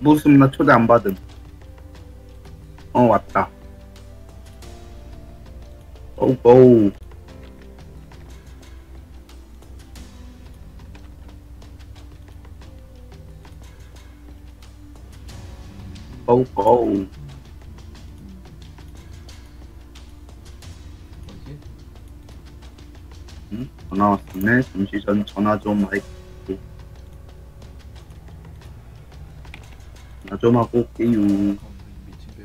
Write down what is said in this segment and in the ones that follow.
무슨 나 초대 안 받음. 어 왔다. 고고. 고고. 뭐지? 응? 전화 왔었네. 잠시 전 전화 좀 할게. 전화 좀 하고 올게요. 어, 미친 배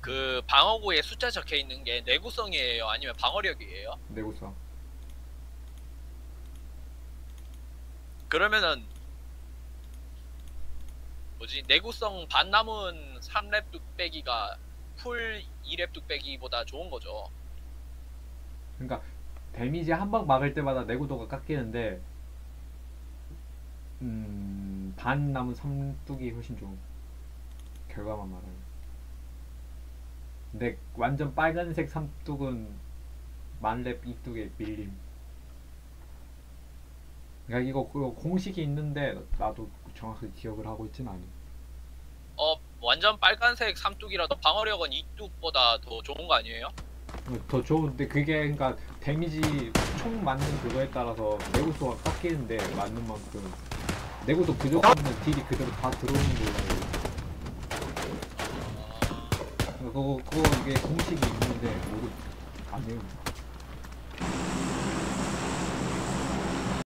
그 방어구에 숫자 적혀 있는 게 내구성이에요? 아니면 방어력이에요? 내구성. 그러면은 뭐지 내구성 반 남은 3렙 뚝배기가 풀 2렙 뚝배기보다 좋은 거죠. 그러니까 데미지 한 방 막을 때마다 내구도가 깎이는데 음, 반 남은 삼뚝이 훨씬 좋은 결과만 말하면 근데 완전 빨간색 삼뚝은 만렙 이뚝에 밀림. 그러니까 이거 그 공식이 있는데 나도 정확하게 기억을 하고 있진 않아 어 완전 빨간색 삼뚝이라도 방어력은 이뚝보다 더 좋은 거 아니에요? 더 좋은데 그게 그러니까 데미지 총 맞는 그거에 따라서 내구도가 깎이는데 맞는 만큼 내구도 부족하면 딜이 그대로 다 들어오는 걸로 그거 그거 이게 공식이 있는데 모르 안 해요.